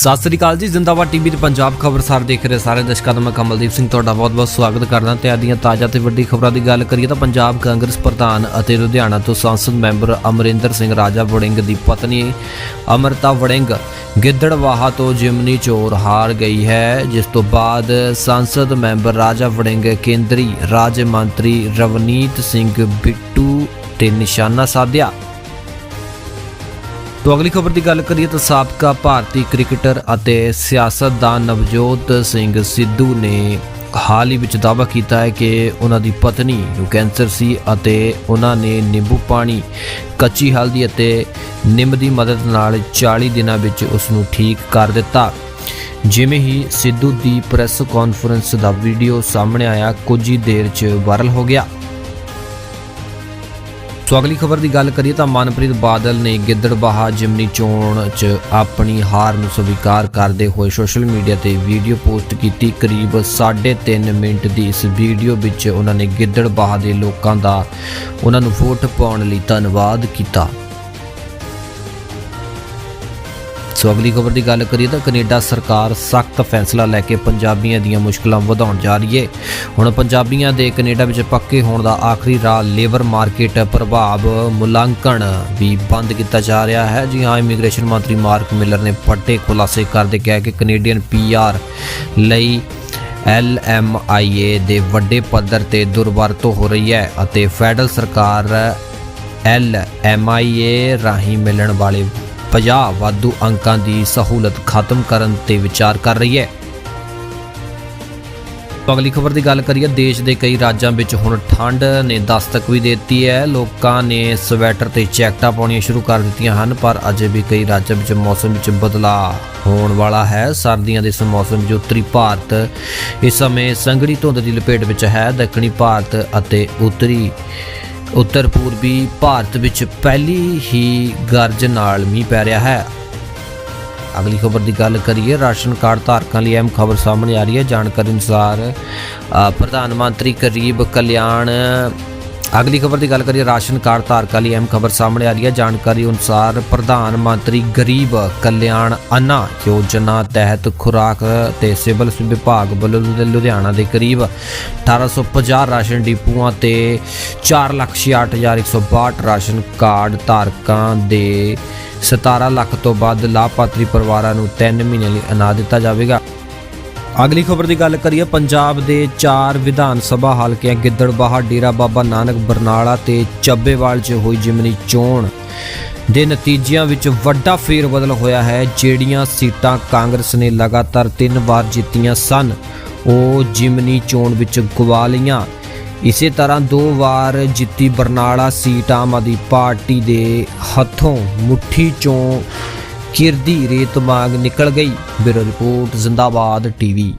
ਸਤਿ ਸ੍ਰੀ ਅਕਾਲ ਜੀ, ਜ਼ਿੰਦਾਬਾਦ ਟੀਵੀ ਤੇ ਪੰਜਾਬ ਖਬਰਸਾਰ ਦੇਖ ਰਹੇ ਸਾਰੇ ਦਰਸ਼ਕਾਂ ਦਾ ਮੈਂ ਕਮਲਦੀਪ ਸਿੰਘ ਤੁਹਾਡਾ ਬਹੁਤ-ਬਹੁਤ ਸਵਾਗਤ ਕਰਦਾ। ਤੇ ਆਦੀਆਂ ਤਾਜ਼ਾ ਤੇ ਵੱਡੀ ਖਬਰਾਂ ਦੀ ਗੱਲ ਕਰੀਏ ਤਾਂ ਪੰਜਾਬ ਕਾਂਗਰਸ ਪ੍ਰਧਾਨ ਅਤੇ ਲੁਧਿਆਣਾ ਤੋਂ ਸੰਸਦ ਮੈਂਬਰ ਅਮਰਿੰਦਰ ਸਿੰਘ ਰਾਜਾ ਵੜਿੰਗ ਦੀ ਪਤਨੀ ਅਮਰਤਾ ਵੜਿੰਗ ਗਿੱਦੜਵਾਹਾ ਤੋਂ ਜਿਮਨੀ ਚੋਰ ਹਾਰ ਗਈ ਹੈ, ਜਿਸ ਤੋਂ ਬਾਅਦ ਸੰਸਦ ਮੈਂਬਰ ਰਾਜਾ ਵੜਿੰਗ, ਕੇਂਦਰੀ ਰਾਜ ਮੰਤਰੀ ਰਵਨੀਤ ਸਿੰਘ ਬਿੱਟੂ ਤੇ ਨਿਸ਼ਾਨਾ ਸਾਧਿਆ। ਤੋਂ ਅਗਲੀ ਖਬਰ ਦੀ ਗੱਲ ਕਰੀਏ ਤਾਂ ਸਾਬਕਾ ਭਾਰਤੀ ਕ੍ਰਿਕਟਰ ਅਤੇ ਸਿਆਸਤਦਾਨ ਨਵਜੋਤ ਸਿੰਘ ਸਿੱਧੂ ਨੇ ਹਾਲ ਹੀ ਵਿੱਚ ਦਾਅਵਾ ਕੀਤਾ ਹੈ ਕਿ ਉਹਨਾਂ ਦੀ ਪਤਨੀ ਨੂੰ ਕੈਂਸਰ ਸੀ ਅਤੇ ਉਹਨਾਂ ਨੇ ਨਿੰਬੂ ਪਾਣੀ, ਕੱਚੀ ਹਲਦੀ ਅਤੇ ਨਿੰਮ ਦੀ ਮਦਦ ਨਾਲ 40 ਦਿਨਾਂ ਵਿੱਚ ਉਸ ਨੂੰ ਠੀਕ ਕਰ ਦਿੱਤਾ। ਜਿਵੇਂ ਹੀ ਸਿੱਧੂ ਦੀ ਪ੍ਰੈਸ ਕਾਨਫਰੰਸ ਦਾ ਵੀਡੀਓ ਸਾਹਮਣੇ ਆਇਆ, ਕੁਝ ਹੀ ਦੇਰ 'ਚ ਵਾਇਰਲ ਹੋ ਗਿਆ। ਸੋ ਅਗਲੀ ਖਬਰ ਦੀ ਗੱਲ ਕਰੀਏ ਤਾਂ ਮਨਪ੍ਰੀਤ ਬਾਦਲ ਨੇ ਗਿੱਦੜਬਾਹਾ ਜਿਮਨੀ ਚੋਣ 'ਚ ਆਪਣੀ ਹਾਰ ਨੂੰ ਸਵੀਕਾਰ ਕਰਦੇ ਹੋਏ ਸੋਸ਼ਲ ਮੀਡੀਆ ਤੇ ਵੀਡੀਓ ਪੋਸਟ ਕੀਤੀ। ਕਰੀਬ 3.5 ਮਿੰਟ ਦੀ ਇਸ ਵੀਡੀਓ ਵਿੱਚ ਉਹਨਾਂ ਨੇ ਗਿੱਦੜਬਾਹਾ ਦੇ ਲੋਕਾਂ ਦਾ ਉਹਨਾਂ ਨੂੰ ਵੋਟ ਪਾਉਣ ਲਈ ਧੰਨਵਾਦ ਕੀਤਾ। ਸੋ ਅਗਲੀ ਖਬਰ ਦੀ ਗੱਲ ਕਰੀਏ ਤਾਂ ਕੈਨੇਡਾ ਸਰਕਾਰ ਸਖਤ ਫੈਸਲਾ ਲੈ ਕੇ ਪੰਜਾਬੀਆਂ ਦੀਆਂ ਮੁਸ਼ਕਲਾਂ ਵਧਾਉਣ ਜਾ ਰਹੀ ਹੈ ਹੁਣ ਪੰਜਾਬੀਆਂ ਦੇ ਕੈਨੇਡਾ ਵਿੱਚ ਪੱਕੇ ਹੋਣ ਦਾ ਆਖਰੀ ਰਾਹ ਲੇਬਰ ਮਾਰਕੀਟ ਪ੍ਰਭਾਵ ਮੁਲਾਂਕਣ ਵੀ ਬੰਦ ਕੀਤਾ ਜਾ ਰਿਹਾ ਹੈ। ਜੀ ਹਾਂ, ਇਮੀਗ੍ਰੇਸ਼ਨ ਮੰਤਰੀ ਮਾਰਕ ਮਿਲਰ ਨੇ ਵੱਡੇ ਖੁਲਾਸੇ ਕਰਦੇ ਕਿਹਾ ਕਿ ਕੈਨੇਡੀਅਨ ਪੀਆਰ ਲਈ LMIA ਦੇ ਵੱਡੇ ਪੱਧਰ ਤੇ ਦੁਰਵਰਤੋਂ ਹੋ ਰਹੀ ਹੈ ਅਤੇ ਫੈਡਰਲ ਸਰਕਾਰ LMIA ਰਾਹੀਂ ਮਿਲਣ ਵਾਲੇ 50 ਵਾਧੂ ਅੰਕਾਂ ਦੀ ਸਹੂਲਤ ਖਤਮ ਕਰਨ ਤੇ ਵਿਚਾਰ ਕਰ ਰਹੀ ਹੈ। ਅਗਲੀ ਖਬਰ ਦੀ ਗੱਲ ਕਰੀਏ, ਦੇਸ਼ ਦੇ ਕਈ ਰਾਜਾਂ ਵਿੱਚ ਹੁਣ ਠੰਡ ਨੇ ਦਸਤਕ ਵੀ ਦੇ ਦਿੱਤੀ ਹੈ। ਲੋਕਾਂ ਨੇ ਸਵੈਟਰ ਤੇ ਜੈਕਟਾਂ ਪਾਉਣੀਆਂ ਸ਼ੁਰੂ ਕਰ ਦਿੱਤੀਆਂ ਹਨ, ਪਰ ਅਜੇ ਵੀ ਕਈ ਰਾਜਾਂ ਵਿੱਚ ਮੌਸਮ ਵਿੱਚ ਬਦਲਾਅ ਹੋਣ ਵਾਲਾ ਹੈ। ਸਰਦੀਆਂ ਦੇ ਇਸ ਮੌਸਮ ਵਿੱਚ ਉੱਤਰੀ ਭਾਰਤ ਇਸ ਸਮੇਂ ਸੰਘਣੀ ਧੁੰਦ ਦੀ ਲਪੇਟ ਵਿੱਚ ਹੈ। ਦੱਖਣੀ ਭਾਰਤ ਅਤੇ ਉੱਤਰੀ ਉੱਤਰ ਪੂਰਬੀ ਭਾਰਤ ਵਿੱਚ ਪਹਿਲੀ ਹੀ ਗਰਜ ਨਾਲ ਮੀਂਹ ਪੈ ਰਿਹਾ ਹੈ। ਅਗਲੀ ਖਬਰ ਦੀ ਗੱਲ ਕਰੀਏ, ਰਾਸ਼ਨ ਕਾਰਡ ਧਾਰਕਾਂ ਲਈ ਅਹਿਮ ਖਬਰ ਸਾਹਮਣੇ ਆ ਰਹੀ ਹੈ। ਜਾਣਕਾਰੀ ਅਨੁਸਾਰ ਪ੍ਰਧਾਨ ਮੰਤਰੀ ਗਰੀਬ ਕਲਿਆਣ ਅਗਲੀ ਖਬਰ ਦੀ ਗੱਲ ਕਰੀਏ, ਰਾਸ਼ਨ ਕਾਰਡ ਧਾਰਕਾਂ ਲਈ ਅਹਿਮ ਖਬਰ ਸਾਹਮਣੇ ਆ ਰਹੀ ਹੈ। ਜਾਣਕਾਰੀ ਅਨੁਸਾਰ ਪ੍ਰਧਾਨ ਮੰਤਰੀ ਗਰੀਬ ਕਲਿਆਣ ਅਨਾ ਯੋਜਨਾ ਤਹਿਤ ਖੁਰਾਕ ਤੇ ਸਿਵਲ ਵਿਭਾਗ ਵੱਲੋਂ ਲੁਧਿ- ਲੁਧਿਆਣਾ ਦੇ ਕਰੀਬ 1850 ਰਾਸ਼ਨ ਡਿਪੂਆਂ ਤੇ 468162 ਰਾਸ਼ਨ ਕਾਰਡ ਧਾਰਕਾਂ ਦੇ 17 ਲੱਖ ਤੋਂ ਵੱਧ ਲਾਭਪਾਤਰੀ ਪਰਿਵਾਰਾਂ ਨੂੰ 3 ਮਹੀਨੇ ਲਈ ਅਨਾਜ ਦਿੱਤਾ ਜਾਵੇਗਾ। ਅਗਲੀ ਖਬਰ ਦੀ ਗੱਲ ਕਰੀਏ, ਪੰਜਾਬ ਦੇ ਚਾਰ ਵਿਧਾਨ ਸਭਾ ਹਲਕਿਆਂ ਗਿੱਦੜਬਾਹਾ, ਡੇਰਾ ਬਾਬਾ ਨਾਨਕ, ਬਰਨਾਲਾ ਤੇ ਚੱਬੇਵਾਲ 'ਚ ਹੋਈ ਜਿਮਨੀ ਚੋਣ ਦੇ ਨਤੀਜਿਆਂ ਵਿੱਚ ਵੱਡਾ ਫੇਰ ਬਦਲ ਹੋਇਆ ਹੈ। ਜਿਹੜੀਆਂ ਸੀਟਾਂ ਕਾਂਗਰਸ ਨੇ ਲਗਾਤਾਰ ਤਿੰਨ ਵਾਰ ਜਿੱਤੀਆਂ ਸਨ, ਉਹ ਜਿਮਨੀ ਚੋਣ ਵਿੱਚ ਗਵਾ ਲਈਆਂ। ਇਸੇ ਤਰ੍ਹਾਂ ਦੋ ਵਾਰ ਜਿੱਤੀ ਬਰਨਾਲਾ ਸੀਟ ਆਮ ਆਦਮੀ ਪਾਰਟੀ ਦੇ ਹੱਥੋਂ ਮੁੱਠੀ ਚੋਂ ਕਿਰਦੀ ਰੇਤ ਮਾਂਗ ਨਿਕਲ ਗਈ। Bureau report Zindabad TV.